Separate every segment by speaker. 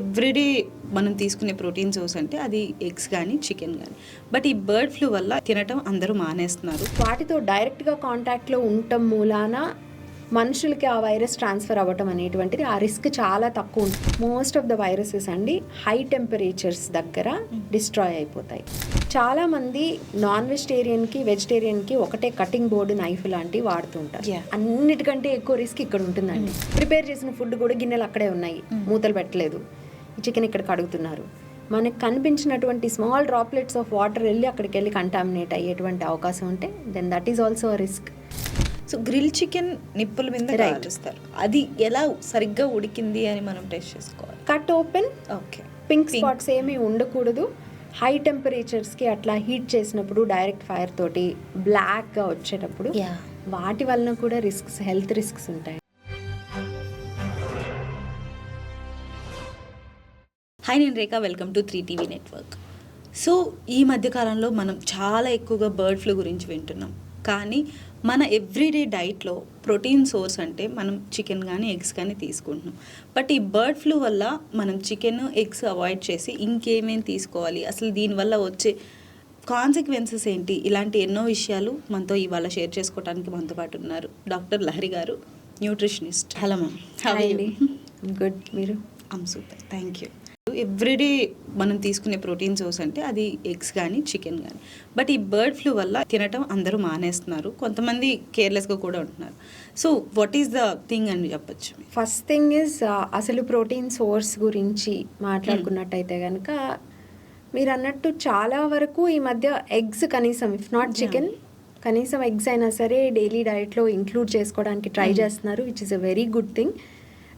Speaker 1: Everyday మనం తీసుకునే protein source అంటే అది ఎగ్స్ కానీ చికెన్ కానీ బట్ ఈ బర్డ్ ఫ్లూ వల్ల తినటం అందరూ మానేస్తున్నారు.
Speaker 2: వాటితో డైరెక్ట్గా కాంటాక్ట్లో ఉండటం మూలాన మనుషులకి ఆ వైరస్ ట్రాన్స్ఫర్ అవ్వటం అనేటువంటిది ఆ రిస్క్ చాలా తక్కువ ఉంటుంది మోస్ట్ ఆఫ్ ద వైరసెస్ అండి హై టెంపరేచర్స్ దగ్గర డిస్ట్రాయ్ అయిపోతాయి. చాలా మంది నాన్ వెజిటేరియన్కి వెజిటేరియన్కి ఒకటే కటింగ్ బోర్డు నైఫ్ లాంటివి వాడుతుంటారు. అన్నిటికంటే ఎక్కువ రిస్క్ ఇక్కడ ఉంటుందండి. ప్రిపేర్ చేసిన ఫుడ్ కూడా గిన్నెలు అక్కడే ఉన్నాయి. మూతలు పెట్టలేదు. చికెన్ ఇక్కడ కడుగుతున్నారు మనకు కనిపించినటువంటి స్మాల్ డ్రాప్లెట్స్ ఆఫ్ వాటర్ వెళ్ళి అక్కడికి వెళ్ళి కంటామినేట్ అయ్యేటువంటి అవకాశం ఉంటే then that is also risk
Speaker 1: so grill chicken నిప్పుల మీద. కాలుస్తారు అది ఎలా సరిగ్గా ఉడికింది అని మనం టెస్ట్ చేసుకోవాలి.
Speaker 2: Cut open
Speaker 1: okay
Speaker 2: pink spots ఏమీ ఉండకూడదు. హై టెంపరేచర్స్కి అట్లా హీట్ చేసినప్పుడు డైరెక్ట్ ఫైర్ తోటి బ్లాక్గా వచ్చేటప్పుడు. వాటి వలన కూడా రిస్క్స్ హెల్త్ రిస్క్స్ ఉంటాయి.
Speaker 1: హాయ్ నేను Rekha. Welcome to three TV network so ఈ మధ్యకాలంలో మనం చాలా ఎక్కువగా బర్డ్ ఫ్లూ గురించి వింటున్నాం. కానీ మన ఎవ్రీడే డైట్లో ప్రోటీన్ సోర్స్ అంటే మనం చికెన్ కానీ ఎగ్స్ కానీ తీసుకుంటున్నాం. బట్ ఈ బర్డ్ ఫ్లూ వల్ల మనం చికెన్ ఎగ్స్ అవాయిడ్ చేసి ఇంకేమేం తీసుకోవాలి? అసలు దీనివల్ల వచ్చే కాన్సిక్వెన్సెస్ ఏంటి? ఇలాంటి ఎన్నో విషయాలు మనతో ఇవాళ షేర్ చేసుకోవడానికి మనతో పాటు ఉన్నారు doctor Lahari garu nutritionist hello ma'am
Speaker 2: good మీరు?
Speaker 1: I'm super thank you everyday మనం తీసుకునే ప్రోటీన్ సోర్స్ అంటే అది ఎగ్స్ కానీ చికెన్ కానీ బట్ ఈ బర్డ్ ఫ్లూ వల్ల తినటం అందరూ మానేస్తున్నారు. కొంతమంది కేర్లెస్గా కూడా ఉంటున్నారు. So what is the thing అని చెప్పొచ్చు
Speaker 2: ఫస్ట్ థింగ్ ఇస్ అసలు ప్రోటీన్ సోర్స్ గురించి మాట్లాడుకున్నట్టయితే కనుక మీరు అన్నట్టు చాలా వరకు ఈ మధ్య ఎగ్స్ కనీసం ఇఫ్ నాట్ చికెన్ కనీసం ఎగ్స్ అయినా సరే డైలీ డైట్లో ఇంక్లూడ్ చేసుకోవడానికి ట్రై చేస్తున్నారు which is a very good thing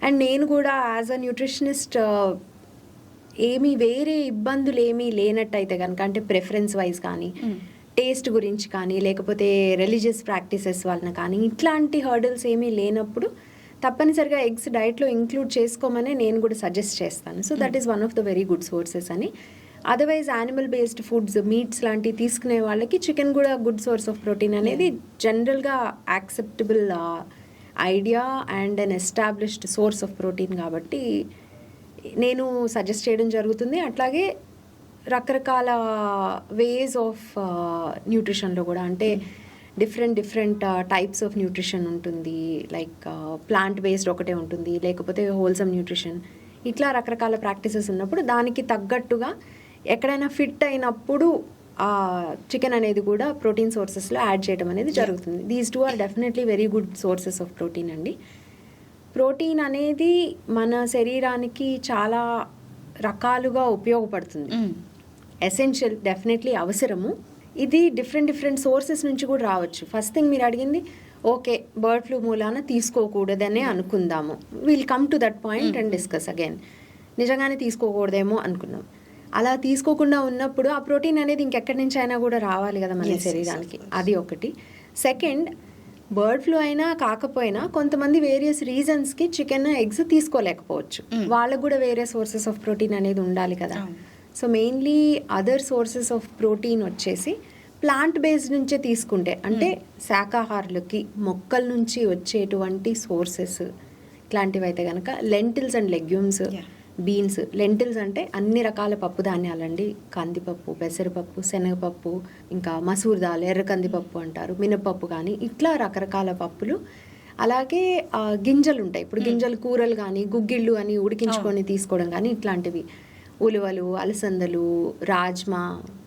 Speaker 2: and నేను కూడా యాజ్ అ న్యూట్రిషనిస్ట్ ఏమీ వేరే ఇబ్బందులు ఏమీ లేనట్టయితే కనుక అంటే ప్రిఫరెన్స్ వైజ్ కానీ టేస్ట్ గురించి కానీ లేకపోతే రిలీజియస్ ప్రాక్టీసెస్ వలన కానీ ఇట్లాంటి హర్డల్స్ ఏమీ లేనప్పుడు తప్పనిసరిగా ఎగ్స్ డైట్లో ఇంక్లూడ్ చేసుకోమని నేను కూడా సజెస్ట్ చేస్తాను. So that is one of the very good sources అని. Otherwise animal based foods meats లాంటివి తీసుకునే వాళ్ళకి చికెన్ కూడా గుడ్ సోర్స్ ఆఫ్ ప్రోటీన్ అనేది జనరల్గా acceptable idea and an established source of protein కాబట్టి నేను సజెస్ట్ చేయడం జరుగుతుంది. అట్లాగే రకరకాల వేస్ ఆఫ్ న్యూట్రిషన్లో కూడా అంటే different different types of nutrition ఉంటుంది. లైక్ ప్లాంట్ బేస్డ్ ఒకటే ఉంటుంది. లేకపోతే హోల్సమ్ న్యూట్రిషన్ ఇట్లా రకరకాల ప్రాక్టీసెస్ ఉన్నప్పుడు దానికి తగ్గట్టుగా ఎక్కడైనా ఫిట్ అయినప్పుడు ఆ చికెన్ అనేది కూడా ప్రోటీన్ సోర్సెస్లో యాడ్ చేయడం అనేది జరుగుతుంది. These two are definitely very good sources of protein అండి. ప్రోటీన్ అనేది మన శరీరానికి చాలా రకాలుగా ఉపయోగపడుతుంది. ఎసెన్షియల్ డెఫినెట్లీ అవసరము. ఇది డిఫరెంట్ డిఫరెంట్ సోర్సెస్ నుంచి కూడా రావచ్చు. ఫస్ట్ థింగ్ మీరు అడిగింది ఓకే బర్డ్ ఫ్లూ మూలాన తీసుకోకూడదనే అనుకుందాము. Will come to that point and discuss again నిజంగానే తీసుకోకూడదేమో అనుకున్నాం. అలా తీసుకోకుండా ఉన్నప్పుడు ఆ ప్రోటీన్ అనేది ఇంకెక్కడి నుంచి అయినా కూడా రావాలి కదా మన శరీరానికి. అది ఒకటి. సెకండ్ బర్డ్ ఫ్లూ అయినా కాకపోయినా కొంతమంది వేరియస్ రీజన్స్కి చికెన్ ఎగ్స్ తీసుకోలేకపోవచ్చు వాళ్ళకు కూడా వేరే సోర్సెస్ ఆఫ్ ప్రోటీన్ అనేది ఉండాలి కదా. So mainly other sources of protein వచ్చేసి ప్లాంట్ బేస్డ్ నుంచే తీసుకుంటే అంటే శాకాహారులకి మొక్కల నుంచి వచ్చేటువంటి సోర్సెస్ ఇట్లాంటివి అయితే కనుక lentils and legumes. Beans lentils అంటే అన్ని రకాల పప్పు ధాన్యాలండి. కందిపప్పు పెసరపప్పు శనగపప్పు ఇంకా మసూర్ దాల్ ఎర్ర కందిపప్పు అంటారు మినపప్పు కానీ ఇట్లా రకరకాల పప్పులు. అలాగే గింజలు ఉంటాయి ఇప్పుడు గింజలు కూరలు కానీ గుగ్గిళ్ళు అని ఉడికించుకొని తీసుకోవడం కానీ ఇట్లాంటివి. ఉలువలు అలసందలు రాజ్మా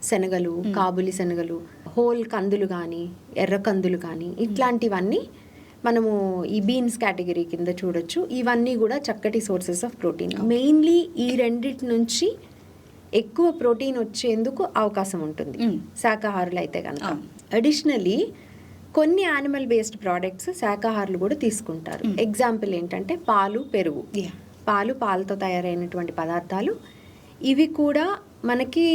Speaker 2: శనగలు కాబులి శనగలు హోల్ కందులు కానీ ఎర్ర కందులు కానీ ఇట్లాంటివన్నీ మనము ఈ బీన్స్ కేటగిరీ కింద చూడొచ్చు. ఇవన్నీ కూడా చక్కటి సోర్సెస్ ఆఫ్ ప్రోటీన్ మెయిన్లీ ఈ రెండిటి నుంచి ఎక్కువ ప్రోటీన్ వచ్చేందుకు అవకాశం ఉంటుంది. శాకాహారులు అయితే కనుక. అడిషనలీ కొన్ని యానిమల్ బేస్డ్ ప్రోడక్ట్స్ శాకాహారులు కూడా తీసుకుంటారు. ఎగ్జాంపుల్ ఏంటంటే పాలు పెరుగు. పాలు పాలతో తయారైనటువంటి పదార్థాలు. ఇవి కూడా మనకి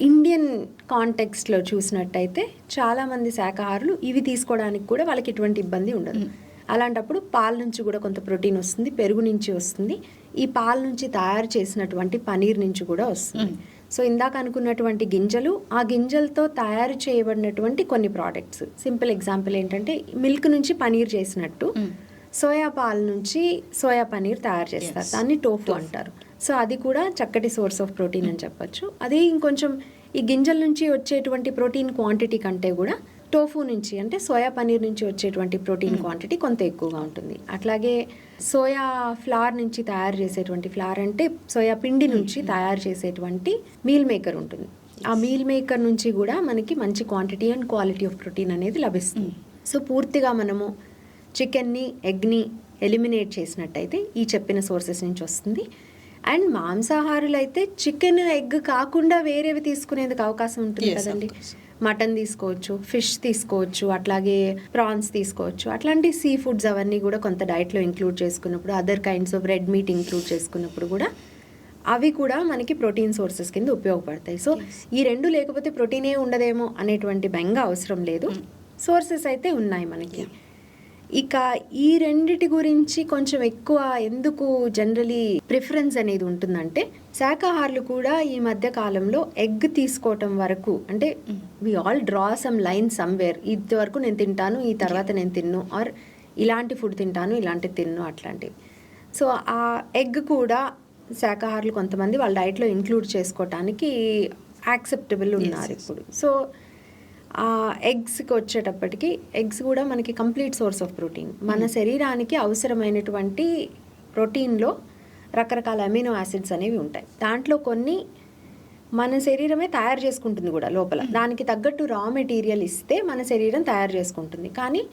Speaker 2: ఇండియన్ కాంటెక్స్ట్లో చూసినట్టయితే చాలామంది శాకాహారులు ఇవి తీసుకోవడానికి కూడా వాళ్ళకి ఎటువంటి ఇబ్బంది ఉండదు. అలాంటప్పుడు పాల నుంచి కూడా కొంత ప్రోటీన్ వస్తుంది పెరుగు నుంచి వస్తుంది. ఈ పాల నుంచి తయారు చేసినటువంటి పనీర్ నుంచి కూడా వస్తుంది. సో ఇందాక అనుకున్నటువంటి గింజలు ఆ గింజలతో తయారు చేయబడినటువంటి కొన్ని ప్రోడక్ట్స్ సింపుల్ ఎగ్జాంపుల్ ఏంటంటే మిల్క్ నుంచి పనీర్ చేసినట్టు సోయా పాల నుంచి సోయా పనీర్ తయారు చేస్తారు. దాన్ని టోఫు అంటారు. సో అది కూడా చక్కటి సోర్స్ ఆఫ్ ప్రోటీన్ అని చెప్పొచ్చు. అది ఇంకొంచెం ఈ గింజల నుంచి వచ్చేటువంటి ప్రోటీన్ క్వాంటిటీ కంటే కూడా టోఫు నుంచి అంటే సోయా పనీర్ నుంచి వచ్చేటువంటి ప్రోటీన్ క్వాంటిటీ కొంత ఎక్కువగా ఉంటుంది. అట్లాగే సోయా ఫ్లార్ నుంచి తయారు చేసేటువంటి ఫ్లార్ అంటే సోయా పిండి నుంచి తయారు చేసేటువంటి మీల్ మేకర్ ఉంటుంది. ఆ మీల్ మేకర్ నుంచి కూడా మనకి మంచి quantity and quality of protein అనేది లభిస్తుంది. సో పూర్తిగా మనము చికెన్ని ఎగ్ని ఎలిమినేట్ చేసినట్టయితే ఈ చెప్పిన సోర్సెస్ నుంచి వస్తుంది. అండ్ మాంసాహారులు అయితే చికెన్ ఎగ్ కాకుండా వేరేవి తీసుకునేందుకు అవకాశం ఉంటుంది కదండి. మటన్ తీసుకోవచ్చు ఫిష్ తీసుకోవచ్చు అట్లాగే ప్రాన్స్ తీసుకోవచ్చు. అట్లాంటి సీ ఫుడ్స్ అవన్నీ కూడా కొంత డైట్లో ఇంక్లూడ్ చేసుకున్నప్పుడు other kinds of red meat include చేసుకున్నప్పుడు కూడా అవి కూడా మనకి ప్రోటీన్ సోర్సెస్ కింద ఉపయోగపడతాయి. సో ఈ రెండు లేకపోతే ప్రోటీనే ఉండదేమో అనేటువంటి బెంగ అవసరం లేదు. సోర్సెస్ అయితే ఉన్నాయి మనకి. ఇక ఈ రెండిటి గురించి కొంచెం ఎక్కువ ఎందుకు జనరలీ ప్రిఫరెన్స్ అనేది ఉంటుందంటే శాకాహారులు కూడా ఈ మధ్య కాలంలో ఎగ్ తీసుకోవటం వరకు అంటే we all draw some line somewhere ఇది వరకు నేను తింటాను ఈ తర్వాత నేను తిన్ను ఆర్ ఇలాంటి ఫుడ్ తింటాను ఇలాంటివి తిన్ను అట్లాంటివి. సో ఆ ఎగ్ కూడా శాకాహారులు కొంతమంది వాళ్ళ డైట్లో ఇంక్లూడ్ చేసుకోవటానికి యాక్సెప్టబుల్ ఉన్నారు ఇప్పుడు. సో ఎగ్స్కి వచ్చేటప్పటికి ఎగ్స్ కూడా మనకి కంప్లీట్ సోర్స్ ఆఫ్ ప్రోటీన్. మన శరీరానికి అవసరమైనటువంటి ప్రోటీన్లో రకరకాల అమినో యాసిడ్స్ అనేవి ఉంటాయి. దాంట్లో కొన్ని మన శరీరమే తయారు చేసుకుంటుంది కూడా లోపల. దానికి తగ్గట్టు రా మెటీరియల్ ఇస్తే మన శరీరం తయారు చేసుకుంటుంది. కానీ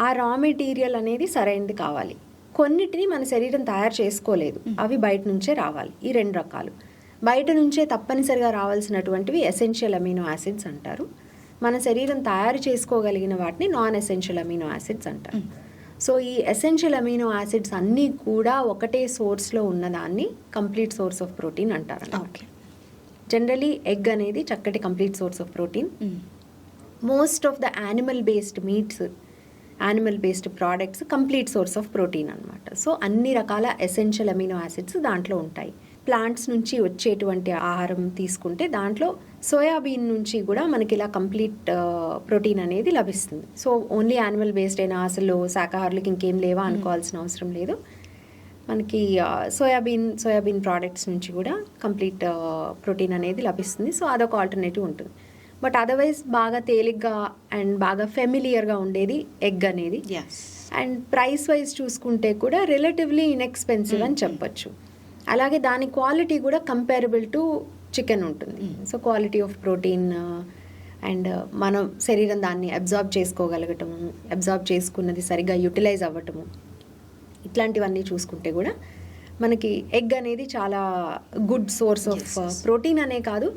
Speaker 2: ఆ రా మెటీరియల్ అనేది సరైనది కావాలి. కొన్నిటిని మన శరీరం తయారు చేసుకోలేదు. అవి బయట నుంచే రావాలి. ఈ రెండు రకాలు. బయట నుంచే తప్పనిసరిగా రావాల్సినటువంటివి ఎసెన్షియల్ అమినో యాసిడ్స్ అంటారు. మన శరీరం తయారు చేసుకోగలిగిన వాటిని నాన్ ఎసెన్షియల్ అమినో యాసిడ్స్ అంటారు. సో ఈ ఎసెన్షియల్ అమినో యాసిడ్స్ అన్నీ కూడా ఒకటే సోర్స్లో ఉన్నదాన్ని కంప్లీట్ సోర్స్ ఆఫ్ ప్రోటీన్ అంటారు
Speaker 1: ఓకే.
Speaker 2: జనరలీ ఎగ్ అనేది చక్కటి complete source of protein. Most of the animal based meats animal based products complete source of protein అనమాట సో అన్ని రకాల ఎసెన్షియల్ అమినో యాసిడ్స్ దాంట్లో ఉంటాయి. ప్లాంట్స్ నుంచి వచ్చేటువంటి ఆహారం తీసుకుంటే దాంట్లో సోయాబీన్ నుంచి కూడా మనకి ఇలా కంప్లీట్ ప్రోటీన్ అనేది లభిస్తుంది. సో ఓన్లీ యానిమల్ బేస్డ్ అయినా అసలు శాకాహారులకి ఇంకేం లేవా అనుకోవాల్సిన అవసరం లేదు. మనకి సోయాబీన్ సోయాబీన్ ప్రోడక్ట్స్ నుంచి కూడా కంప్లీట్ ప్రోటీన్ అనేది లభిస్తుంది. సో అదొక ఆల్టర్నేటివ్ ఉంటుంది. బట్ అదర్వైజ్ బాగా తేలిగ్గా అండ్ బాగా ఫెమిలియర్గా ఉండేది ఎగ్ అనేది. అండ్ ప్రైస్ వైజ్ చూసుకుంటే కూడా రిలేటివ్లీ ఇన్ఎక్స్పెన్సివ్ అని చెప్పొచ్చు. అలాగే దాని క్వాలిటీ కూడా కంపేరబుల్ టు చికెన్ ఉంటుంది so quality of protein and మనం శరీరం దాన్ని అబ్జార్బ్ చేసుకోగలగటము అబ్జార్బ్ చేసుకున్నది సరిగ్గా యూటిలైజ్ అవ్వటము ఇట్లాంటివన్నీ చూసుకుంటే కూడా మనకి ఎగ్ అనేది చాలా గుడ్ సోర్స్ ఆఫ్. ప్రోటీన్ అనే కాదు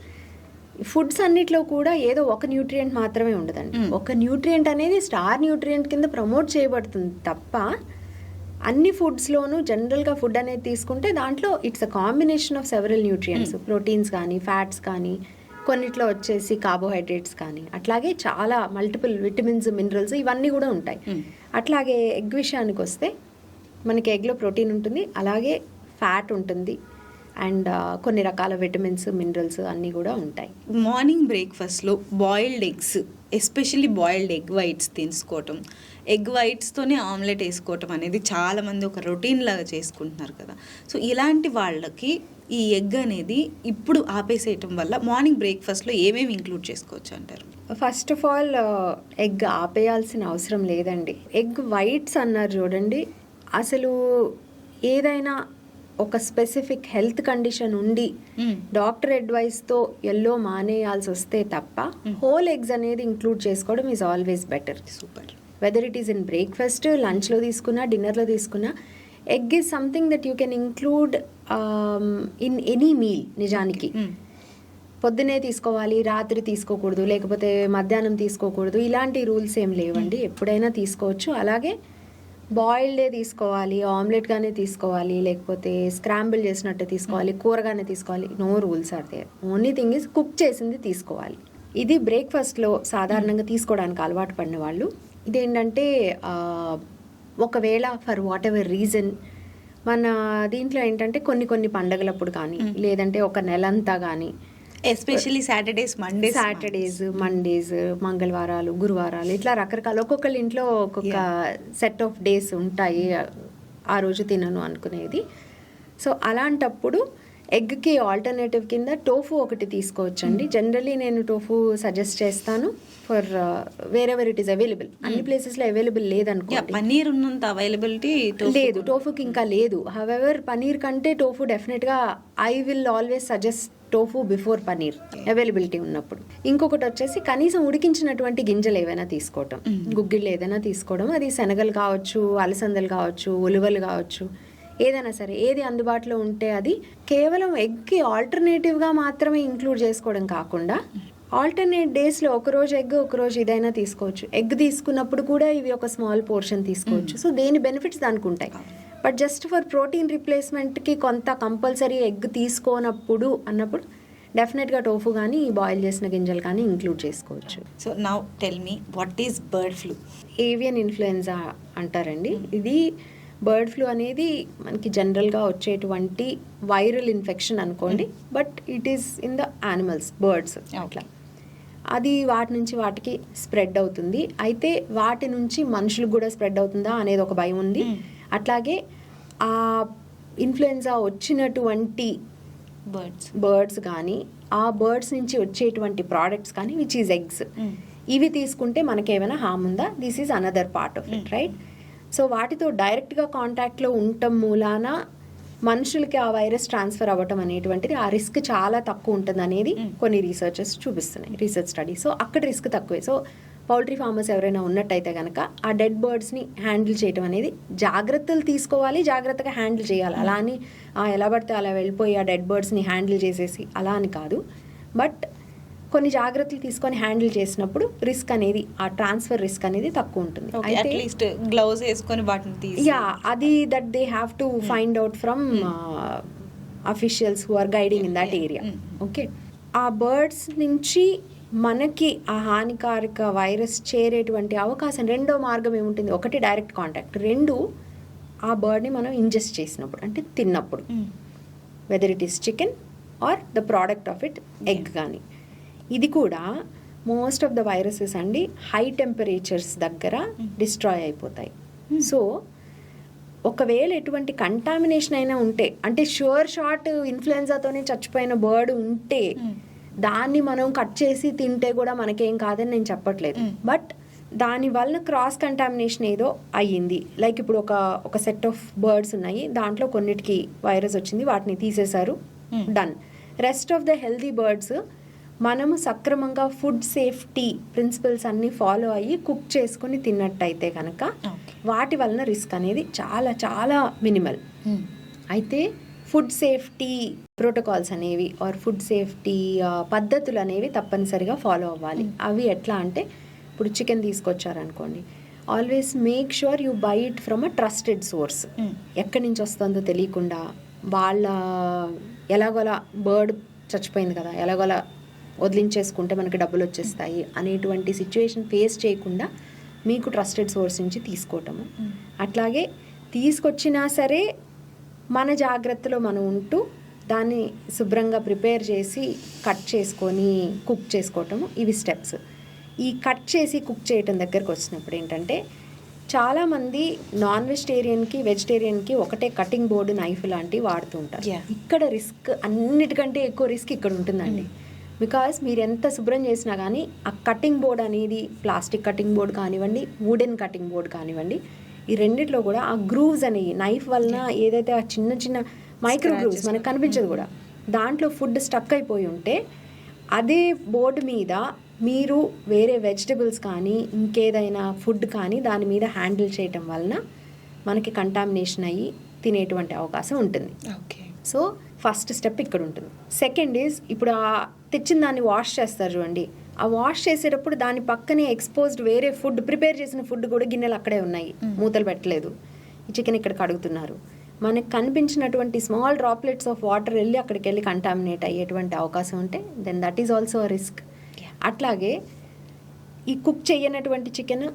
Speaker 2: ఫుడ్స్ అన్నిట్లో కూడా ఏదో ఒక న్యూట్రియంట్ మాత్రమే ఉండదండి
Speaker 1: Mm.
Speaker 2: ఒక న్యూట్రియంట్ అనేది స్టార్ న్యూట్రియంట్ కింద ప్రమోట్ చేయబడుతుంది తప్ప అన్ని ఫుడ్స్లోనూ జనరల్గా ఫుడ్ అనేది తీసుకుంటే దాంట్లో it's a combination of several nutrients proteins కానీ ఫ్యాట్స్ కానీ కొన్నిట్లో వచ్చేసి కార్బోహైడ్రేట్స్ కానీ అట్లాగే చాలా మల్టిపుల్ విటమిన్స్ మినరల్స్ ఇవన్నీ కూడా ఉంటాయి.
Speaker 1: Mm.
Speaker 2: అట్లాగే ఎగ్ విషయానికి వస్తే మనకి ఎగ్లో ప్రోటీన్ ఉంటుంది అలాగే ఫ్యాట్ ఉంటుంది అండ్ కొన్ని రకాల విటమిన్స్ మినరల్స్ అన్నీ కూడా ఉంటాయి.
Speaker 1: మార్నింగ్ బ్రేక్ఫాస్ట్లో boiled eggs especially boiled egg whites తీసుకోవటం. ఎగ్ వైట్స్తోనే ఆమ్లెట్ వేసుకోవటం అనేది చాలామంది ఒక రొటీన్ లాగా చేసుకుంటున్నారు కదా. సో ఇలాంటి వాళ్ళకి ఈ ఎగ్ అనేది ఇప్పుడు ఆపేసేయటం వల్ల మార్నింగ్ బ్రేక్ఫాస్ట్లో ఏమేమి ఇంక్లూడ్ చేసుకోవచ్చు అంటారు?
Speaker 2: ఫస్ట్ ఆఫ్ ఆల్ ఎగ్ ఆపేయాల్సిన అవసరం లేదండి. ఎగ్ వైట్స్ అన్నారు చూడండి అసలు ఏదైనా ఒక స్పెసిఫిక్ హెల్త్ కండిషన్ ఉండి. డాక్టర్ అడ్వైస్తో ఎల్లో మానేయాల్సి వస్తే తప్ప హోల్ ఎగ్స్ అనేది ఇంక్లూడ్ చేసుకోవడం is always better
Speaker 1: super.
Speaker 2: Whether it is in breakfast లంచ్లో తీసుకున్నా డిన్నర్లో తీసుకున్నా egg is something that you can include in any meal నిజానికి. పొద్దునే తీసుకోవాలి రాత్రి తీసుకోకూడదు లేకపోతే మధ్యాహ్నం తీసుకోకూడదు ఇలాంటి రూల్స్ ఏం లేవండి. ఎప్పుడైనా తీసుకోవచ్చు. అలాగే బాయిల్డే తీసుకోవాలి ఆమ్లెట్గానే తీసుకోవాలి లేకపోతే స్క్రాంబుల్ చేసినట్టు తీసుకోవాలి కూరగానే తీసుకోవాలి. No rules are there. Only thing is cook చేసింది తీసుకోవాలి. ఇది బ్రేక్ఫాస్ట్లో సాధారణంగా తీసుకోవడానికి అలవాటు పడిన వాళ్ళు. ఇదేంటంటే ఒకవేళ ఫర్ వాట్ ఎవర్ రీజన్ మన దీంట్లో ఏంటంటే కొన్ని కొన్ని పండగలప్పుడు కానీ లేదంటే ఒక నెలంతా కానీ
Speaker 1: especially Saturdays Mondays
Speaker 2: Saturdays Mondays మంగళవారాలు గురువారాలు ఇట్లా రకరకాల. ఒక్కొక్కళ్ళ ఇంట్లో ఒక్కొక్క సెట్ ఆఫ్ డేస్ ఉంటాయి. ఆ రోజు తినను అనుకునేది. సో అలాంటప్పుడు ఎగ్కి ఆల్టర్నేటివ్ కింద టోఫు ఒకటి తీసుకోవచ్చండి. జనరలీ నేను టోఫు సజెస్ట్ చేస్తాను for wherever it is available అన్ని ప్లేసెస్లో అవైలబుల్
Speaker 1: యా
Speaker 2: లేదనుకోండి.
Speaker 1: పన్నీర్ ఉన్నంత అవైలబిలిటీ
Speaker 2: లేదు టోఫుకి ఇంకా లేదు. హవెవర్ పనీర్ కంటే టోఫు డెఫినెట్గా I will always suggest tofu before paneer availability ఉన్నప్పుడు. ఇంకొకటి వచ్చేసి కనీసం ఉడికించినటువంటి గింజలు ఏవైనా తీసుకోవటం. గుగ్గిళ్ళు ఏదైనా తీసుకోవడం. అది శనగలు కావచ్చు అలసందలు కావచ్చు ఉలువలు కావచ్చు ఏదైనా సరే ఏది అందుబాటులో ఉంటే అది కేవలం ఎగ్కి ఆల్టర్నేటివ్గా మాత్రమే ఇంక్లూడ్ చేసుకోవడం కాకుండా ఆల్టర్నేట్ డేస్లో ఒకరోజు ఎగ్ ఒకరోజు ఇదైనా తీసుకోవచ్చు. ఎగ్ తీసుకున్నప్పుడు కూడా ఇవి ఒక స్మాల్ పోర్షన్ తీసుకోవచ్చు. సో దేని బెనిఫిట్స్ దానికి ఉంటాయి. బట్ జస్ట్ ఫర్ ప్రోటీన్ రిప్లేస్మెంట్కి కొంత కంపల్సరీ ఎగ్ తీసుకోనప్పుడు అన్నప్పుడు డెఫినెట్గా టోఫు కానీ బాయిల్ చేసిన గింజలు కానీ ఇంక్లూడ్ చేసుకోవచ్చు.
Speaker 1: So now tell me what is bird flu
Speaker 2: avian influenza అంటారండి. ఇది బర్డ్ ఫ్లూ అనేది మనకి జనరల్గా వచ్చేటువంటి వైరల్ ఇన్ఫెక్షన్ అనుకోండి. But it is in the animals birds అట్లా. అది వాటి నుంచి వాటికి స్ప్రెడ్ అవుతుంది. అయితే వాటి నుంచి మనుషులకు కూడా స్ప్రెడ్ అవుతుందా అనేది ఒక భయం ఉంది.
Speaker 1: Mm.
Speaker 2: అట్లాగే ఆ ఇన్ఫ్లుయెన్జా వచ్చినటువంటి
Speaker 1: బర్డ్స్
Speaker 2: బర్డ్స్ కానీ ఆ బర్డ్స్ నుంచి వచ్చేటువంటి ప్రోడక్ట్స్ కానీ విచ్ ఈజ్ ఎగ్స్. ఇవి తీసుకుంటే మనకి ఏమైనా హామ్ ఉందా this is another part of it. Right so వాటితో డైరెక్ట్గా కాంటాక్ట్లో ఉండటం మూలాన మనుషులకి ఆ వైరస్ ట్రాన్స్ఫర్ అవ్వటం అనేటువంటిది ఆ రిస్క్ చాలా తక్కువ ఉంటుంది అనేది
Speaker 1: Mm.
Speaker 2: కొన్ని రీసెర్చర్స్ చూపిస్తున్నాయి రీసెర్చ్ స్టడీ సో అక్కడ రిస్క్ తక్కువే సో పౌల్ట్రీ ఫార్మర్స్ ఎవరైనా ఉన్నట్టయితే కనుక ఆ డెడ్ బర్డ్స్ని హ్యాండిల్ చేయడం అనేది జాగ్రత్తలు తీసుకోవాలి జాగ్రత్తగా హ్యాండిల్ చేయాలి. అలా అని ఎలా పడితే అలా వెళ్ళిపోయి ఆ డెడ్ బర్డ్స్ని హ్యాండిల్ చేసేసి అలా అని కాదు. బట్ కొన్ని జాగ్రత్తలు తీసుకొని హ్యాండిల్ చేసినప్పుడు రిస్క్ అనేది ఆ ట్రాన్స్ఫర్ రిస్క్ అనేది తక్కువ ఉంటుంది.
Speaker 1: అట్లీస్ట్ గ్లౌజ్ వేసుకొని వాటిని
Speaker 2: యా అది that they have to find out from officials who are guiding in that. Area. Okay. ఆ బర్డ్స్ నుంచి మనకి ఆ హానికారక వైరస్ చేరేటువంటి అవకాశం రెండో మార్గం ఏముంటుంది ఒకటి డైరెక్ట్ కాంటాక్ట్ రెండు ఆ బర్డ్ని మనం ఇంజెస్ట్ చేసినప్పుడు అంటే తిన్నప్పుడు. Whether it is chicken or the product of it egg కానీ ఇది కూడా మోస్ట్ ఆఫ్ ద వైరసెస్ అండి హై టెంపరేచర్స్ దగ్గర. డిస్ట్రాయ్ అయిపోతాయి. సో ఒకవేళ ఎటువంటి కంటామినేషన్ అయినా ఉంటే అంటే షూర్ షార్ట్ ఇన్ఫ్లుయెన్జాతోనే చచ్చిపోయిన బర్డ్ ఉంటే. దాన్ని మనం కట్ చేసి తింటే కూడా మనకేం కాదని నేను చెప్పట్లేదు. బట్ దాని వలన క్రాస్ కంటామినేషన్ ఏదో అయ్యింది లైక్ ఇప్పుడు ఒక ఒక సెట్ ఆఫ్ బర్డ్స్ ఉన్నాయి దాంట్లో కొన్నిటికి వైరస్ వచ్చింది వాటిని తీసేశారు. Done rest of the healthy birds మనము సక్రమంగా ఫుడ్ సేఫ్టీ ప్రిన్సిపల్స్ అన్నీ ఫాలో అయ్యి కుక్ చేసుకుని తిన్నట్టయితే కనుక. వాటి వలన రిస్క్ అనేది చాలా చాలా మినిమల్. అయితే ఫుడ్ సేఫ్టీ ప్రోటోకాల్స్ అనేవి ఆర్ ఫుడ్ సేఫ్టీ పద్ధతులు అనేవి తప్పనిసరిగా ఫాలో అవ్వాలి. అవి ఎట్లా అంటే ఇప్పుడు chicken తీసుకొచ్చారనుకోండి. Always make sure you buy it from a trusted source.
Speaker 1: Mm.
Speaker 2: ఎక్కడి నుంచి వస్తుందో తెలియకుండా వాళ్ళ ఎలాగోలా బర్డ్ చచ్చిపోయింది కదా ఎలాగోలా వదిలించేసుకుంటే మనకి డబ్బులు వచ్చేస్తాయి అనేటువంటి సిచ్యువేషన్ ఫేస్ చేయకుండా మీకు ట్రస్టెడ్ సోర్స్ నుంచి తీసుకోవటము.
Speaker 1: Mm.
Speaker 2: అట్లాగే తీసుకొచ్చినా సరే మన జాగ్రత్తలో మనం ఉంటూ దాన్ని శుభ్రంగా ప్రిపేర్ చేసి కట్ చేసుకొని కుక్ చేసుకోవటము ఇవి స్టెప్స్. ఈ కట్ చేసి కుక్ చేయటం దగ్గరకు వచ్చినప్పుడు ఏంటంటే చాలామంది నాన్ వెజిటేరియన్కి వెజిటేరియన్కి ఒకటే కటింగ్ బోర్డు నైఫ్ లాంటివి వాడుతూ ఉంటారు. ఇక్కడ రిస్క్ అన్నిటికంటే ఎక్కువ రిస్క్ ఇక్కడ ఉంటుందండి. బికాస్ మీరు ఎంత శుభ్రం చేసినా కానీ ఆ కటింగ్ బోర్డ్ అనేది ప్లాస్టిక్ కటింగ్ బోర్డ్ కానివ్వండి వుడెన్ కటింగ్ బోర్డ్ కానివ్వండి ఈ రెండిట్లో కూడా ఆ గ్రూవ్స్ అనేవి నైఫ్ వలన ఏదైతే ఆ చిన్న చిన్న మైక్రో గ్రూవ్స్ మనకు కనిపించదు కూడా దాంట్లో ఫుడ్ స్టక్ అయిపోయి ఉంటే అదే బోర్డు మీద మీరు వేరే వెజిటబుల్స్ కానీ ఇంకేదైనా ఫుడ్ కానీ దాని మీద హ్యాండిల్ చేయటం వలన మనకి కంటామినేషన్ అయ్యి తినేటువంటి అవకాశం ఉంటుంది.
Speaker 1: ఓకే
Speaker 2: సో ఫస్ట్ స్టెప్ ఇక్కడ ఉంటుంది. సెకండ్ ఈజ్ ఇప్పుడు ఆ తెచ్చిన దాన్ని వాష్ చేస్తారు చూడండి. ఆ వాష్ చేసేటప్పుడు దాని పక్కనే ఎక్స్పోజ్డ్ వేరే ఫుడ్ ప్రిపేర్ చేసిన ఫుడ్ కూడా గిన్నెలు అక్కడే ఉన్నాయి. మూతలు పెట్టలేదు. ఈ చికెన్ ఇక్కడ కడుగుతున్నారు. మనకు కనిపించినటువంటి స్మాల్ డ్రాప్లెట్స్ ఆఫ్ వాటర్ వెళ్ళి అక్కడికి వెళ్ళి కంటామినేట్ అయ్యేటువంటి అవకాశం ఉంటే then that is also risk. అట్లాగే ఈ కుక్ చేయనటువంటి చికెన్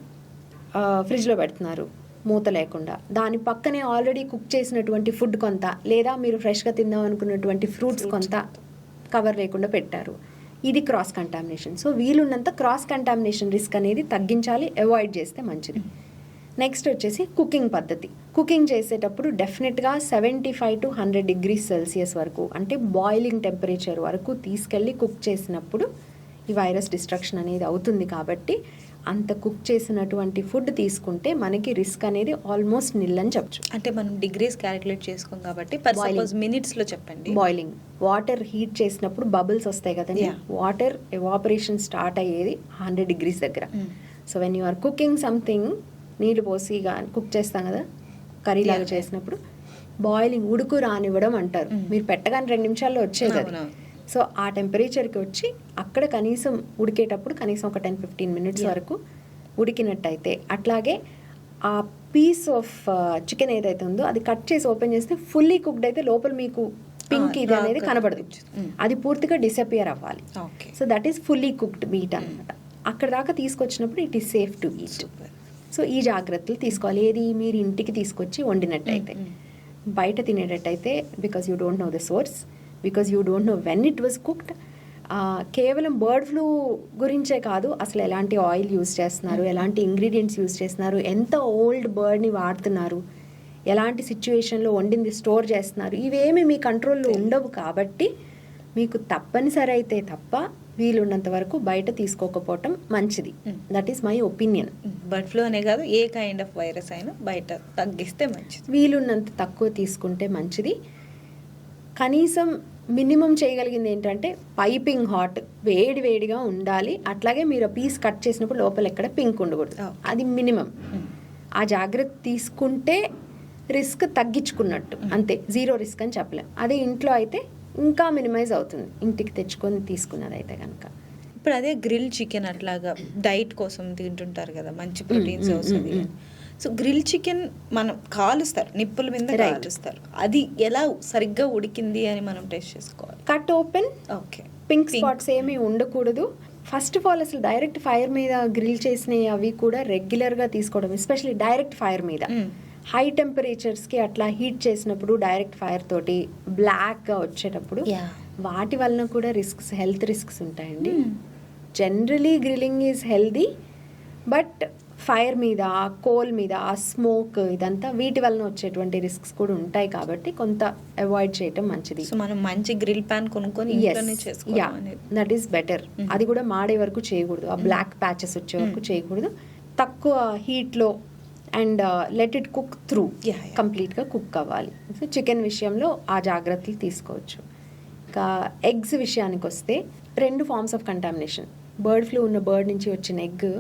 Speaker 2: ఫ్రిడ్జ్లో పెడుతున్నారు. మూత లేకుండా. దాని పక్కనే ఆల్రెడీ కుక్ చేసినటువంటి ఫుడ్ కొంత లేదా మీరు ఫ్రెష్గా తిందాం అనుకున్నటువంటి ఫ్రూట్స్ కొంత కవర్ లేకుండా పెట్టారు. ఇది క్రాస్ కంటామినేషన్ సో వీలున్నంత క్రాస్ కంటామినేషన్ రిస్క్ అనేది తగ్గించాలి అవాయిడ్ చేస్తే మంచిది. నెక్స్ట్ వచ్చేసి కుకింగ్ పద్ధతి. కుకింగ్ చేసేటప్పుడు డెఫినెట్గా seventy five to hundred degrees Celsius వరకు అంటే బాయిలింగ్ టెంపరేచర్ వరకు తీసుకెళ్ళి కుక్ చేసినప్పుడు ఈ వైరస్ డిస్ట్రక్షన్ అనేది అవుతుంది కాబట్టి అంత కుక్ చేసినటువంటి ఫుడ్ తీసుకుంటే మనకి రిస్క్ అనేది ఆల్మోస్ట్ నిల్ అని చెప్పచ్చు
Speaker 1: అంటే మనం డిగ్రీస్ క్యాలిక్యులేట్ చేసుకోం కాబట్టి పర్
Speaker 2: Boiling.
Speaker 1: సపోజ్ మినిట్స్లో చెప్పండి
Speaker 2: బాయిలింగ్ వాటర్ హీట్ చేసినప్పుడు బబుల్స్ వస్తాయి కదండి. వాటర్ ఎవాపరేషన్ స్టార్ట్ అయ్యేది హండ్రెడ్ డిగ్రీస్ దగ్గర. So when you are cooking something నీళ్ళు పోసి కుక్ చేస్తాం కదా కర్రీ లాగా. చేసినప్పుడు బాయిలింగ్ ఉడుకు రానివ్వడం అంటారు
Speaker 1: Mm.
Speaker 2: మీరు పెట్టగానే రెండు నిమిషాల్లో వచ్చేది అది. సో ఆ టెంపరేచర్కి వచ్చి అక్కడ కనీసం ఉడికేటప్పుడు కనీసం ఒక టెన్ ఫిఫ్టీన్ మినిట్స్. వరకు ఉడికినట్టయితే అట్లాగే ఆ పీస్ ఆఫ్ చికెన్ ఏదైతే ఉందో అది కట్ చేసి ఓపెన్ చేస్తే ఫుల్లీ కుక్డ్ అయితే లోపల మీకు పింక్ ఇది అనేది కనబడదు.
Speaker 1: Mm.
Speaker 2: అది పూర్తిగా డిసపియర్ అవ్వాలి.
Speaker 1: Okay
Speaker 2: so that is fully cooked meat అనమాట అక్కడ దాకా తీసుకొచ్చినప్పుడు it is safe to eat so ఈ జాగ్రత్తలు తీసుకోవాలి. ఏది మీరు ఇంటికి తీసుకొచ్చి వండినట్టయితే.
Speaker 1: Mm,
Speaker 2: బయట తినేటట్టయితే because you don't know the source because you don't know when it was cooked కేవలం బర్డ్ ఫ్లూ గురించే కాదు అసలు ఎలాంటి ఆయిల్ యూస్ చేస్తున్నారు ఎలాంటి ఇంగ్రీడియంట్స్ యూస్ చేస్తున్నారు ఎంత ఓల్డ్ బర్డ్ని వాడుతున్నారు ఎలాంటి సిచ్యువేషన్లో వండింది స్టోర్ చేస్తున్నారు ఇవేమి మీ కంట్రోల్లో ఉండవు కాబట్టి మీకు తప్పనిసరి అయితే తప్ప వీలున్నంత వరకు బయట తీసుకోకపోవటం మంచిది. That is my opinion
Speaker 1: bird flu అనే కాదు ఏ కైండ్ ఆఫ్ వైరస్ అయినా బయట తగ్గిస్తే మంచిది.
Speaker 2: వీలున్నంత తక్కువ తీసుకుంటే మంచిది. కనీసం మినిమం చేయగలిగింది ఏంటంటే పైపింగ్ హాట్ వేడి వేడిగా ఉండాలి. అట్లాగే మీరు పీస్ కట్ చేసినప్పుడు లోపల ఎక్కడ పింక్ ఉండకూడదు. అది మినిమం. ఆ జాగ్రత్త తీసుకుంటే రిస్క్ తగ్గించుకున్నట్టు. అంతే. జీరో రిస్క్ అని చెప్పలేం. అదే ఇంట్లో అయితే ఇంకా మినిమైజ్ అవుతుంది. ఇంటికి తెచ్చుకొని తీసుకున్నది అయితే కనుక
Speaker 1: ఇప్పుడు అదే గ్రిల్ చికెన్ అట్లాగా డైట్ కోసం తింటుంటారు కదా. మంచి ప్రోటీన్స్ వస్తుంది. సో గ్రిల్ చికెన్ మనం కాలుస్తారు నిప్పుల మీద. కాలుస్తారు అది ఎలా సరిగ్గా ఉడికింది అని మనం టెస్ట్ చేసుకోవాలి
Speaker 2: cut open
Speaker 1: okay
Speaker 2: pink spots ఏమీ ఉండకూడదు ఫస్ట్ ఆఫ్ ఆల్ అసలు డైరెక్ట్ ఫైర్ మీద గ్రిల్ చేసినవి అవి కూడా రెగ్యులర్గా తీసుకోవడం ఎస్పెషల్లీ డైరెక్ట్ ఫైర్ మీద. హై టెంపరేచర్స్కి అట్లా హీట్ చేసినప్పుడు డైరెక్ట్ ఫైర్ తోటి బ్లాక్గా వచ్చేటప్పుడు. వాటి వలన కూడా రిస్క్స్ హెల్త్ రిస్క్స్ ఉంటాయండి. Generally grilling is healthy but fire మీద కోల్ మీద ఆ స్మోక్ ఇదంతా వీటి వలన వచ్చేటువంటి రిస్క్స్ కూడా ఉంటాయి కాబట్టి కొంత అవాయిడ్ చేయటం మంచిది.
Speaker 1: సో మనం మంచి గ్రిల్ ప్యాన్ కొనుక్కొని అనేది.
Speaker 2: That is better. అది కూడా మాడే వరకు చేయకూడదు. ఆ బ్లాక్ ప్యాచెస్ వచ్చే వరకు చేయకూడదు. తక్కువ హీట్లో and let it cook through. కంప్లీట్గా కుక్ అవ్వాలి. సో చికెన్ విషయంలో ఆ జాగ్రత్తలు తీసుకోవచ్చు. ఇంకా ఎగ్స్ విషయానికి వస్తే రెండు forms of contamination bird flu ఉన్న బర్డ్ నుంచి వచ్చిన ఎగ్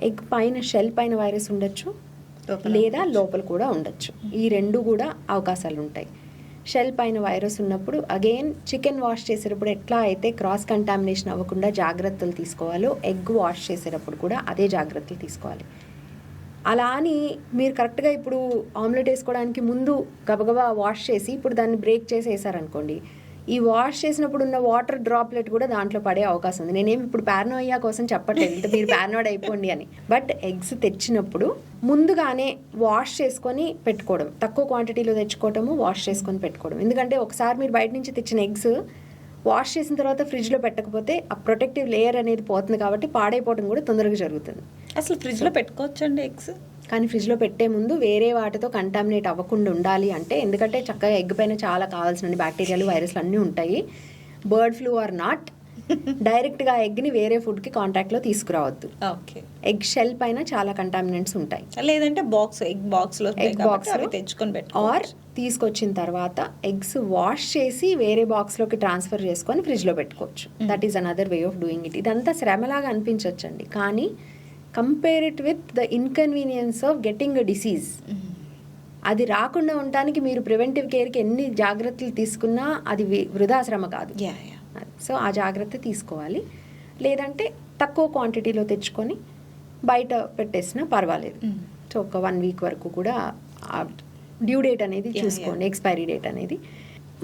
Speaker 2: ఎగ్ పైన షెల్ పైన వైరస్ ఉండొచ్చు. లేదా. లోపల కూడా ఉండొచ్చు. ఈ రెండు కూడా అవకాశాలు ఉంటాయి. షెల్ పైన వైరస్ ఉన్నప్పుడు అగైన్ చికెన్ వాష్ చేసేటప్పుడు ఎట్లా అయితే క్రాస్ కంటామినేషన్ అవ్వకుండా జాగ్రత్తలు తీసుకోవాలో ఎగ్ వాష్ చేసేటప్పుడు కూడా అదే జాగ్రత్తలు తీసుకోవాలి. అలా అని మీరు కరెక్ట్గా ఇప్పుడు ఆమ్లెట్ వేసుకోవడానికి ముందు గబగబా వాష్ చేసి ఇప్పుడు దాన్ని బ్రేక్ చేసి వేసారనుకోండి ఈ వాష్ చేసినప్పుడు ఉన్న వాటర్ డ్రాప్లెట్ కూడా దాంట్లో పడే అవకాశం ఉంది. నేనేం ఇప్పుడు పారనోయా కోసం చెప్పట్లేదు. ఇంత మీరు పారనోడ్ అయిపోండి అని. బట్ ఎగ్స్ తెచ్చినప్పుడు ముందుగానే వాష్ చేసుకొని పెట్టుకోవడం. తక్కువ క్వాంటిటీలో తెచ్చుకోవటము వాష్ చేసుకొని పెట్టుకోవడం. ఎందుకంటే ఒకసారి మీరు బయట నుంచి తెచ్చిన ఎగ్స్ వాష్ చేసిన తర్వాత ఫ్రిడ్జ్లో పెట్టకపోతే ఆ ప్రొటెక్టివ్ లేయర్ అనేది పోతుంది కాబట్టి పాడైపోవడం కూడా తొందరగా జరుగుతుంది.
Speaker 1: అసలు ఫ్రిడ్జ్లో పెట్టుకోవచ్చండి ఎగ్స్?
Speaker 2: కానీ ఫ్రిడ్జ్లో పెట్టే ముందు వేరే వాటితో కంటామినేట్ అవ్వకుండా ఉండాలి అంటే ఎందుకంటే చక్కగా ఎగ్ పైన చాలా కావాల్సిన బ్యాక్టీరియాలు వైరస్లు అన్నీ ఉంటాయి. బర్డ్ ఫ్లూ ఆర్ నాట్ డైరెక్ట్గా ఎగ్ని వేరే ఫుడ్కి కాంటాక్ట్లో తీసుకురావద్దు.
Speaker 1: ఓకే.
Speaker 2: ఎగ్ షెల్ పైన చాలా కంటామినెంట్స్ ఉంటాయి.
Speaker 1: లేదంటే బాక్స్ ఎగ్ బాక్స్లో
Speaker 2: ఎగ్ బాక్స్
Speaker 1: తెచ్చుకొని
Speaker 2: ఆర్ తీసుకొచ్చిన తర్వాత ఎగ్స్ వాష్ చేసి వేరే బాక్స్లోకి ట్రాన్స్ఫర్ చేసుకొని ఫ్రిడ్జ్లో పెట్టుకోవచ్చు. That is another way of doing it ఇదంతా శ్రమలాగా అనిపించవచ్చండి కానీ compare it with the inconvenience of getting a disease అది రాకుండా ఉండటానికి మీరు ప్రివెంటివ్ కేర్కి ఎన్ని జాగ్రత్తలు తీసుకున్నా అది వి- వృధా శ్రమ కాదు సో ఆ జాగ్రత్త తీసుకోవాలి. లేదంటే తక్కువ క్వాంటిటీలో తెచ్చుకొని బయట పెట్టేసినా పర్వాలేదు.
Speaker 1: Mm.
Speaker 2: సో ఒక వన్ వీక్ వరకు కూడా డ్యూ డేట్ అనేది చూసుకోండి ఎక్స్పైరీ డేట్ అనేది.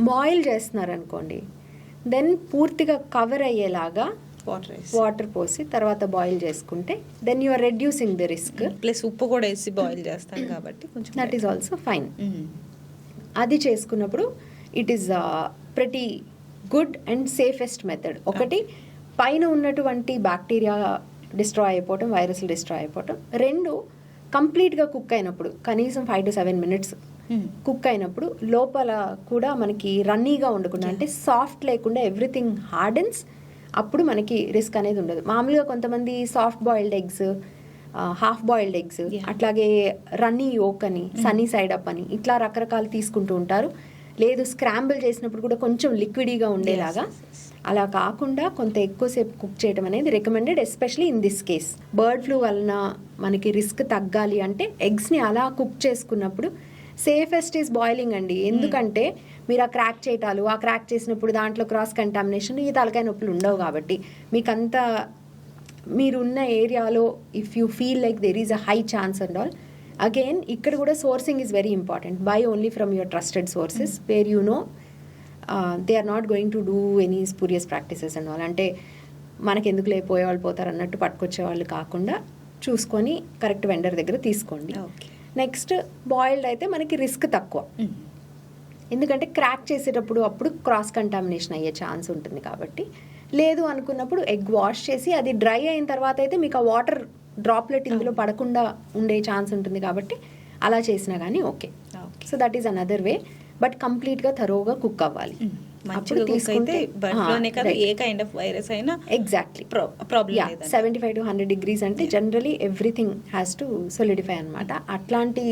Speaker 2: బాయిల్ చేస్తున్నారు అనుకోండి దెన్ పూర్తిగా కవర్ అయ్యేలాగా
Speaker 1: వాటర్
Speaker 2: పోసి తర్వాత బాయిల్ చేసుకుంటే then you are reducing the risk
Speaker 1: plus ఉప్పు కూడా వేసి బాయిల్ చేస్తాం కాబట్టి కొంచెం
Speaker 2: దట్ ఈస్ ఆల్సో ఫైన్. అది చేసుకున్నప్పుడు it is pretty good and safest method ఒకటి పైన ఉన్నటువంటి బ్యాక్టీరియా డిస్ట్రాయ్ అయిపోవటం వైరస్లు డిస్ట్రాయ్ అయిపోవటం. రెండు కంప్లీట్గా కుక్ అయినప్పుడు కనీసం five to seven minutes. Cook అయినప్పుడు లోపల కూడా మనకి రన్నీగా ఉండకుండా అంటే సాఫ్ట్ లేకుండా ఎవ్రీథింగ్ హార్డెన్స్ అప్పుడు మనకి రిస్క్ అనేది ఉండదు. మామూలుగా కొంతమంది soft boiled eggs half boiled eggs. అట్లాగే రన్నీ యోక్ అని సన్నీ సైడ్ అప్ అని ఇట్లా రకరకాలు తీసుకుంటూ ఉంటారు. లేదు స్క్రాంబుల్ చేసినప్పుడు కూడా కొంచెం లిక్విడీగా ఉండేలాగా. అలా కాకుండా కొంత ఎక్కువసేపు కుక్ చేయడం అనేది recommended especially in this case bird flu వలన మనకి రిస్క్ తగ్గాలి అంటే ఎగ్స్ని అలా కుక్ చేసుకున్నప్పుడు సేఫెస్ట్ ఈజ్ బాయిలింగ్ అండి. ఎందుకంటే మీరు ఆ క్రాక్ చేయటాలు ఆ క్రాక్ చేసినప్పుడు దాంట్లో క్రాస్ కంటామినేషన్ ఈ తలకాయ నొప్పులు ఉండవు కాబట్టి మీకు అంత మీరున్న ఏరియాలో if you feel like there is a high chance and all again ఇక్కడ కూడా sourcing is very important buy only from your trusted sources where you know they are not going to do any spurious practices and all అంటే మనకి ఎందుకు లేకపోయే వాళ్ళు పోతారు అన్నట్టు పట్టుకొచ్చే వాళ్ళు కాకుండా చూసుకొని కరెక్ట్ వెండర్ దగ్గర తీసుకోండి.
Speaker 1: ఓకే
Speaker 2: నెక్స్ట్ బాయిల్డ్ అయితే మనకి రిస్క్ తక్కువ. ఎందుకంటే క్రాక్ చేసేటప్పుడు అప్పుడు క్రాస్ కంటామినేషన్ అయ్యే ఛాన్స్ ఉంటుంది కాబట్టి. లేదు అనుకున్నప్పుడు ఎగ్ వాష్ చేసి అది డ్రై అయిన తర్వాత అయితే మీకు ఆ వాటర్ డ్రాప్లెట్ ఇందులో పడకుండా ఉండే ఛాన్స్ ఉంటుంది కాబట్టి అలా చేసినా కానీ okay. So that is another way but కంప్లీట్గా థరోగా కుక్ అవ్వాలి.
Speaker 1: మంచిగా లోనే కాదు ఏ కైండ్ ఆఫ్ వైరస్ అయినా
Speaker 2: exactly
Speaker 1: problem
Speaker 2: yeah seventy five to hundred degrees అంటే generally everything has to solidify అనమాట అట్లాంటి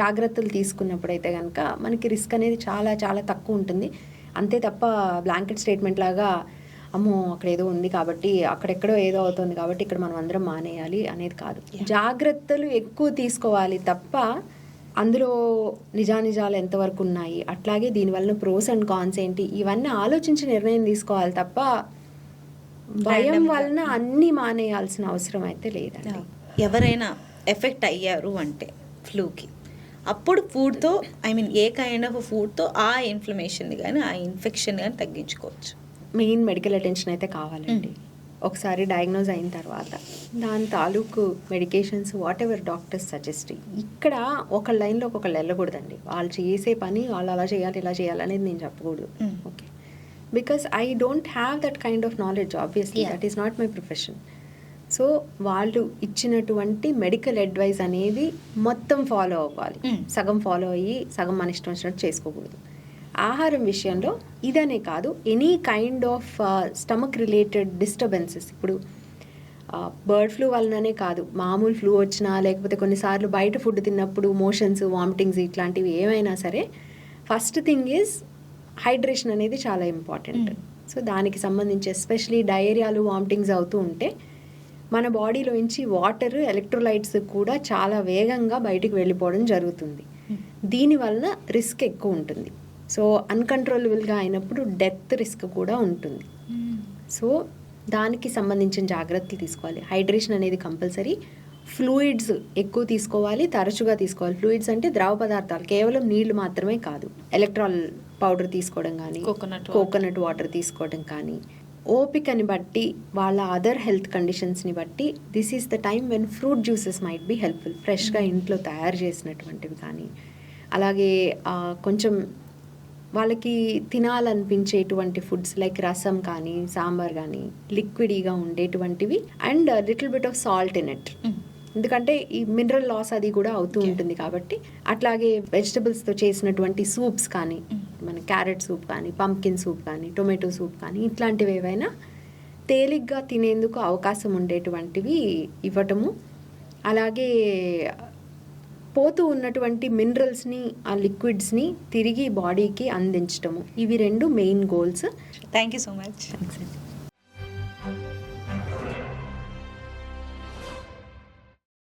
Speaker 2: జాగ్రత్తలు తీసుకున్నప్పుడు అయితే కనుక మనకి రిస్క్ అనేది చాలా చాలా తక్కువ ఉంటుంది. అంతే తప్ప బ్లాంకెట్ స్టేట్మెంట్ లాగా అమ్మో అక్కడ ఏదో ఉంది కాబట్టి అక్కడెక్కడో ఏదో అవుతుంది కాబట్టి ఇక్కడ మనం అందరం మానేయాలి అనేది కాదు. జాగ్రత్తలు ఎక్కువ తీసుకోవాలి తప్ప అందులో నిజానిజాలు ఎంతవరకు ఉన్నాయి అట్లాగే దీనివల్ల ప్రోస్ అండ్ కాన్స్ ఏంటి? ఇవన్నీ ఆలోచించి నిర్ణయం తీసుకోవాలి తప్ప భయం. వలన అన్ని మానేయాల్సిన అవసరం అయితే లేదండి.
Speaker 1: ఎవరైనా ఎఫెక్ట్ అయ్యారు అంటే ఫ్లూకి. అప్పుడు ఫుడ్తో I mean a kind of ఫుడ్తో ఆ ఇన్ఫ్లమేషన్ కానీ ఆ ఇన్ఫెక్షన్ కానీ తగ్గించుకోవచ్చు.
Speaker 2: మెయిన్ మెడికల్ అటెన్షన్ అయితే కావాలండి. ఒకసారి డయాగ్నోజ్ అయిన తర్వాత దాని తాలూకు medications whatever doctors suggest ఇక్కడ ఒక లైన్లో ఒకళ్ళు వెళ్ళకూడదండి వాళ్ళు చేసే పని వాళ్ళు అలా చేయాలి ఇలా చేయాలి అనేది నేను చెప్పకూడదు. Okay because I don't have that kind of knowledge obviously. That is not my profession so వాళ్ళు ఇచ్చినటువంటి మెడికల్ అడ్వైస్ అనేది మొత్తం ఫాలో అవ్వాలి
Speaker 1: Mm.
Speaker 2: సగం ఫాలో అయ్యి సగం మన ఇష్టం వచ్చినట్టు చేసుకోకూడదు ఆహారం విషయంలో ఇదనే కాదు any kind of stomach related disturbances ఇప్పుడు బర్డ్ ఫ్లూ వలననే కాదు మామూలు ఫ్లూ వచ్చినా లేకపోతే కొన్నిసార్లు బయట ఫుడ్ తిన్నప్పుడు మోషన్స్ వామిటింగ్స్ ఇట్లాంటివి ఏమైనా సరే ఫస్ట్ థింగ్ ఈజ్ హైడ్రేషన్ అనేది చాలా ఇంపార్టెంట్. సో దానికి సంబంధించి ఎస్పెషలీ డయేరియాలు వామిటింగ్స్ అవుతూ ఉంటే మన బాడీలోంచి వాటర్ ఎలక్ట్రోలైట్స్ కూడా చాలా వేగంగా బయటికి వెళ్ళిపోవడం జరుగుతుంది. దీని వలన రిస్క్ ఎక్కువ ఉంటుంది. సో అన్కంట్రోలబుల్గా అయినప్పుడు డెత్ రిస్క్ కూడా ఉంటుంది. సో దానికి సంబంధించిన జాగ్రత్తలు తీసుకోవాలి. హైడ్రేషన్ అనేది కంపల్సరీ. ఫ్లూయిడ్స్ ఎక్కువ తీసుకోవాలి తరచుగా తీసుకోవాలి. ఫ్లూయిడ్స్ అంటే ద్రవ పదార్థాలు కేవలం నీళ్ళు మాత్రమే కాదు. ఎలక్ట్రాల్ పౌడర్ తీసుకోవడం కానీ
Speaker 1: water.
Speaker 2: కోకోనట్ వాటర్ తీసుకోవడం కానీ ఓపికని బట్టి వాళ్ళ అదర్ హెల్త్ కండిషన్స్ని బట్టి this is the time when fruit juices might be helpful. ఫ్రెష్గా ఇంట్లో తయారు చేసినటువంటివి కానీ అలాగే కొంచెం వాళ్ళకి తినాలనిపించేటువంటి ఫుడ్స్ లైక్ రసం కానీ సాంబార్ కానీ లిక్విడీగా ఉండేటువంటివి and little bit of salt in it ఎందుకంటే ఈ మినరల్ లాస్ అది కూడా అవుతూ. ఉంటుంది కాబట్టి అట్లాగే వెజిటబుల్స్తో చేసినటువంటి సూప్స్ కానీ
Speaker 1: Mm.
Speaker 2: మన క్యారెట్ సూప్ కానీ పంకిన్ సూప్ కానీ టొమాటో సూప్ కానీ ఇట్లాంటివి ఏవైనా తేలిగ్గా తినేందుకు అవకాశం ఉండేటువంటివి ఇవ్వటము అలాగే పోతూ ఉన్నటువంటి మినరల్స్ని ఆ లిక్విడ్స్ని తిరిగి బాడీకి అందించటము. ఇవి రెండు main goals.
Speaker 1: Thank you so much
Speaker 2: thanks అండి.